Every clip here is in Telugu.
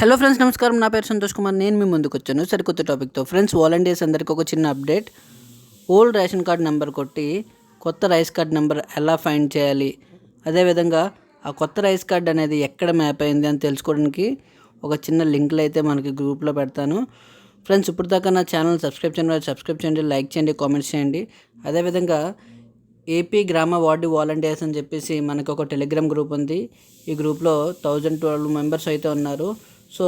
హలో ఫ్రెండ్స్ నమస్కారం. నా పేరు సంతోష్ కుమార్. నేను మీ ముందుకు వచ్చాను. సరికొత్త టాపిక్తో ఫ్రెండ్స్ వాలంటీర్స్ అందరికీ ఒక చిన్న update old ration card number కొట్టి కొత్త రైస్ కార్డ్ నెంబర్ ఎలా ఫైండ్ చేయాలి? అదేవిధంగా ఆ కొత్త రైస్ కార్డ్ అనేది ఎక్కడ మ్యాప్ అయింది అని తెలుసుకోవడానికి ఒక చిన్న లింక్లు అయితే మనకి గ్రూప్లో పెడతాను. ఫ్రెండ్స్ ఇప్పుడు దాకా నా ఛానల్ సబ్స్క్రైబ్ చేయండి సబ్స్క్రైబ్ చేయండి లైక్ చేయండి. కామెంట్స్ చేయండి అదేవిధంగా ఏపీ గ్రామ వార్డు వాలంటీర్స్ అని చెప్పేసి మనకు ఒక టెలిగ్రామ్ గ్రూప్ ఉంది. ఈ గ్రూప్లో థౌజండ్ ట్వెల్వ్ మెంబర్స్ అయితే ఉన్నారు. సో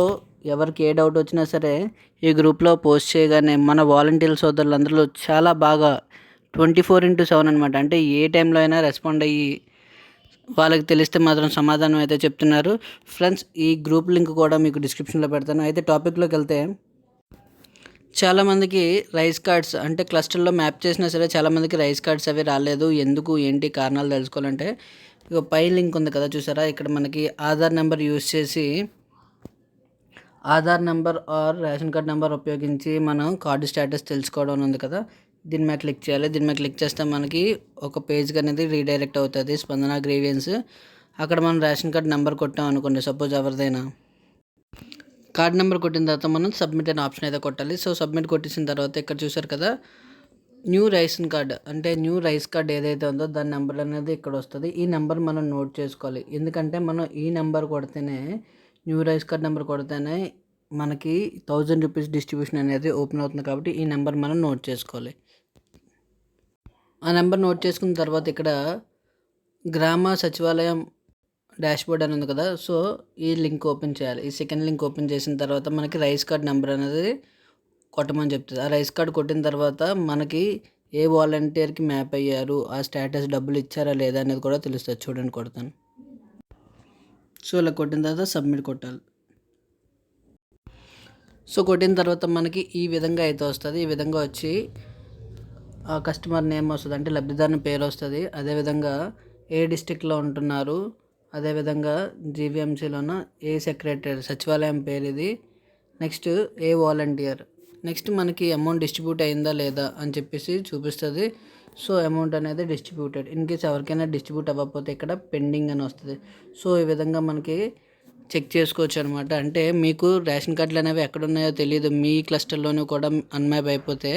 ఎవరికి ఏ డౌట్ వచ్చినా సరే ఈ గ్రూప్లో పోస్ట్ చేయగానే మన వాలంటీర్ సోదరులందరూ చాలా బాగా ట్వంటీ ఫోర్ ఇంటూ సెవెన్ అనమాట అంటే ఏ టైంలో అయినా రెస్పాండ్ అయ్యి వాళ్ళకి తెలిస్తే మాత్రం సమాధానం అయితే చెప్తున్నారు. ఫ్రెండ్స్ ఈ గ్రూప్ లింక్ కూడా మీకు డిస్క్రిప్షన్లో పెడతాను. అయితే టాపిక్లోకి వెళ్తే చాలామందికి రైస్ కార్డ్స్ అంటే క్లస్టర్లో మ్యాప్ చేసినా సరే చాలామందికి రైస్ కార్డ్స్ అవి రాలేదు. ఎందుకు ఏంటి కారణాలు తెలుసుకోవాలంటే ఇక పై లింక్ ఉంది కదా చూసారా? ఇక్కడ మనకి ఆధార్ నెంబర్ యూస్ చేసి Aadhaar number or ration card number ఉపయోగించి మనం కార్డు స్టేటస్ తెలుసుకోవడం ఉంది కదా దీని మీద క్లిక్ చేయాలి. దీని మీద క్లిక్ చేస్తే మనకి ఒక పేజ్కి అనేది రీడైరెక్ట్ అవుతుంది స్పందన గ్రీవియన్స్ అక్కడ మనం రేషన్ కార్డ్ నెంబర్ కొట్టాం అనుకోండి సపోజ్ ఎవరిదైనా. కార్డ్ నెంబర్ కొట్టిన తర్వాత మనం సబ్మిట్ అనే ఆప్షన్ అయితే కొట్టాలి. సో సబ్మిట్ కొట్టేసిన తర్వాత ఇక్కడ చూసారు కదా న్యూ రేషన్ కార్డ్ అంటే న్యూ రైస్ కార్డ్ ఏదైతే ఉందో దాని నెంబర్ అనేది ఇక్కడ వస్తుంది. ఈ నెంబర్ మనం నోట్ చేసుకోవాలి. ఎందుకంటే మనం ఈ నెంబర్ కొడితేనే న్యూ రైస్ కార్డ్ నెంబర్ కొడితేనే మనకి థౌజండ్ రూపీస్ డిస్ట్రిబ్యూషన్ అనేది ఓపెన్ అవుతుంది కాబట్టి ఈ నెంబర్ మనం నోట్ చేసుకోవాలి. ఆ నెంబర్ నోట్ చేసుకున్న తర్వాత ఇక్కడ గ్రామ సచివాలయం డాష్బోర్డ్ అని ఉంది కదా సో ఈ లింక్ ఓపెన్ చేయాలి. ఈ సెకండ్ లింక్ ఓపెన్ చేసిన తర్వాత మనకి రైస్ కార్డ్ నెంబర్ అనేది కొట్టమని చెప్తుంది. ఆ రైస్ కార్డ్ కొట్టిన తర్వాత మనకి ఏ వాలంటీర్కి మ్యాప్ అయ్యారు ఆ స్టేటస్ డబ్బులు ఇచ్చారా లేదా అనేది కూడా తెలుస్తుంది. చూడండి కొడతాను. సో ఇలా కొట్టిన తర్వాత సబ్మిట్ కొట్టాలి. సో కొట్టిన తర్వాత మనకి ఈ విధంగా అయితే వస్తుంది. ఈ విధంగా వచ్చి ఆ కస్టమర్ నేమ్ వస్తుంది. అంటే లబ్ధిదారుని పేరు వస్తుంది. అదేవిధంగా ఏ డిస్టిక్లో ఉంటున్నారు అదేవిధంగా జీవీఎంసీలోన ఏ సెక్రటరీ సచివాలయం పేరు ఇది. నెక్స్ట్ ఏ వాలంటీర్ నెక్స్ట్ మనకి అమౌంట్ డిస్ట్రిబ్యూట్ అయిందా లేదా అని చెప్పేసి చూపిస్తుంది. సో అమౌంట్ అనేది డిస్ట్రిబ్యూటెడ్ ఇన్ కేస్ ఎవరికైనా డిస్ట్రిబ్యూట్ అవ్వకపోతే ఇక్కడ పెండింగ్ అని వస్తుంది. సో ఈ విధంగా మనకి చెక్ చేసుకోవచ్చు అనమాట అంటే మీకు రేషన్ కార్డులు అనేవి ఎక్కడ ఉన్నాయో తెలియదు మీ క్లస్టర్లోనూ కూడా అన్మ్యాప్ అయిపోతే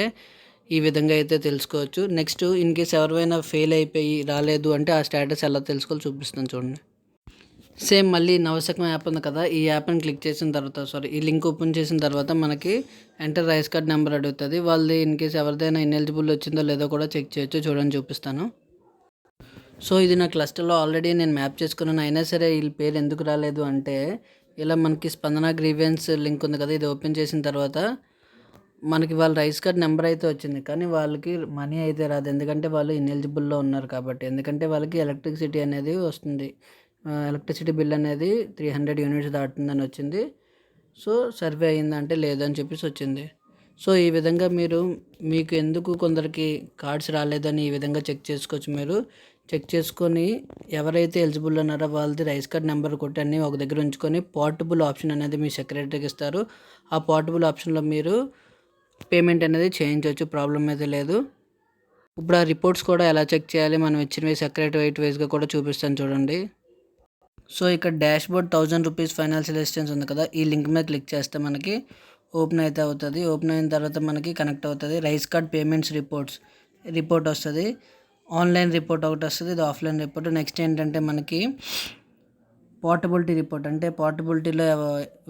ఈ విధంగా అయితే తెలుసుకోవచ్చు. నెక్స్ట్ ఇన్ కేస్ ఎవరైనా ఫెయిల్ అయిపోయి రాలేదు అంటే ఆ స్టేటస్ ఎలా తెలుసుకోవాలి చూపిస్తాను చూడండి. సేమ్ మళ్ళీ నవశకం యాప్ ఉంది కదా ఈ యాప్ని క్లిక్ చేసిన తర్వాత సారీ ఈ లింక్ ఓపెన్ చేసిన తర్వాత మనకి ఎంటర్ రైస్ కార్డ్ నెంబర్ అడుగుతుంది. వాళ్ళది ఇన్ కేస్ ఎవరిదైనా ఇన్ఎలిజిబుల్ వచ్చిందో లేదో కూడా చెక్ చేయొచ్చు చూడండి చూపిస్తాను. సో ఇది నా క్లస్టర్లో ఆల్రెడీ నేను మ్యాప్ చేసుకున్నాను. అయినా సరే వీళ్ళ పేరు ఎందుకు రాలేదు అంటే ఇలా మనకి స్పందన గ్రీవెన్స్ లింక్ ఉంది కదా ఇది ఓపెన్ చేసిన తర్వాత మనకి వాళ్ళ రైస్ కార్డ్ నెంబర్ అయితే వచ్చింది. కానీ వాళ్ళకి మనీ అయితే రాదు. ఎందుకంటే వాళ్ళు ఇన్ఎలిజిబుల్లో ఉన్నారు కాబట్టి. ఎందుకంటే వాళ్ళకి ఎలక్ట్రిసిటీ అనేది వస్తుంది. ఎలక్ట్రిసిటీ బిల్ అనేది త్రీ హండ్రెడ్ యూనిట్స్ దాటుతుందని వచ్చింది. సో సర్వే అయిందంటే లేదని చెప్పేసి వచ్చింది. సో ఈ విధంగా మీరు మీకు ఎందుకు కొందరికి కార్డ్స్ రాలేదని ఈ విధంగా చెక్ చేసుకోవచ్చు మీరు. చెక్ చేసుకొని ఎవరైతే ఎలిజిబుల్ ఉన్నారో వాళ్ళది రైస్ కార్డ్ నెంబర్ కొట్టి అన్నీ ఒక దగ్గర ఉంచుకొని పోర్టబుల్ ఆప్షన్ అనేది మీ సెక్రటరీకి ఇస్తారు. ఆ పోర్టబుల్ ఆప్షన్లో మీరు పేమెంట్ అనేది చేయించవచ్చు ప్రాబ్లం అయితే లేదు. ఇప్పుడు ఆ రిపోర్ట్స్ కూడా ఎలా చెక్ చేయాలి? మనం ఇచ్చినవి సెక్రటరీ వైట్ వైజ్గా కూడా చూపిస్తాను చూడండి. సో ఇక్కడ dashboard thousand rupees financial assistance ఉంది కదా ఈ లింక్ మీద క్లిక్ చేస్తే మనకి ఓపెన్ అయితే అవుతుంది. ఓపెన్ అయిన తర్వాత మనకి కనెక్ట్ అవుతుంది. Rice card payments reports report వస్తుంది. ఆన్లైన్ రిపోర్ట్ ఒకటి వస్తుంది ఇది ఆఫ్లైన్ రిపోర్ట్. నెక్స్ట్ ఏంటంటే మనకి పోర్టబిలిటీ రిపోర్ట్ అంటే పోర్టబిలిటీలో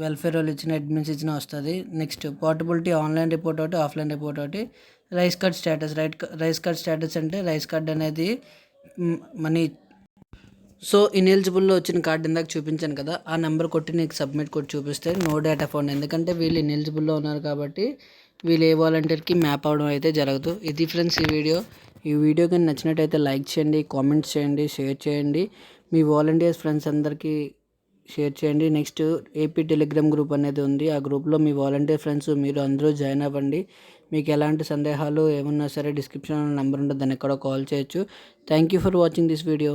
వెల్ఫేర్ వాళ్ళు ఇచ్చిన అడ్మిన్స్ ఇచ్చిన వస్తుంది. నెక్స్ట్ పోర్టబిలిటీ ఆన్లైన్ రిపోర్ట్ ఒకటి ఆఫ్లైన్ రిపోర్ట్ ఒకటి. Rice card status right rice card status అంటే రైస్ కార్డ్ అనేది మనీ సో ఇనెలిజిబుల్లో వచ్చిన కార్డు ఇందాక చూపించాను కదా ఆ నెంబర్ కొట్టి నీకు సబ్మిట్ కొట్టి చూపిస్తే నో డేటా ఫోన్ ఎందుకంటే వీళ్ళు ఇనెలిజిబుల్లో ఉన్నారు కాబట్టి వీళ్ళు ఏ వాలంటీర్కి మ్యాప్ అవడం అయితే జరగదు. ఇది ఫ్రెండ్స్ ఈ వీడియో ఈ వీడియో కానీ నచ్చినట్టయితే లైక్ చేయండి కామెంట్స్ చేయండి షేర్ చేయండి. మీ వాలంటీర్స్ ఫ్రెండ్స్ అందరికీ షేర్ చేయండి. నెక్స్ట్ ఏపీ టెలిగ్రామ్ గ్రూప్ అనేది ఉంది. ఆ గ్రూప్లో మీ వాలంటీర్ ఫ్రెండ్స్ మీరు అందరూ జాయిన్ అవ్వండి. మీకు ఎలాంటి సందేహాలు ఏమున్నా సరే డిస్క్రిప్షన్ నెంబర్ ఉంటుంది దాన్ని ఎక్కడో కాల్ చేయొచ్చు. Thank you for watching this video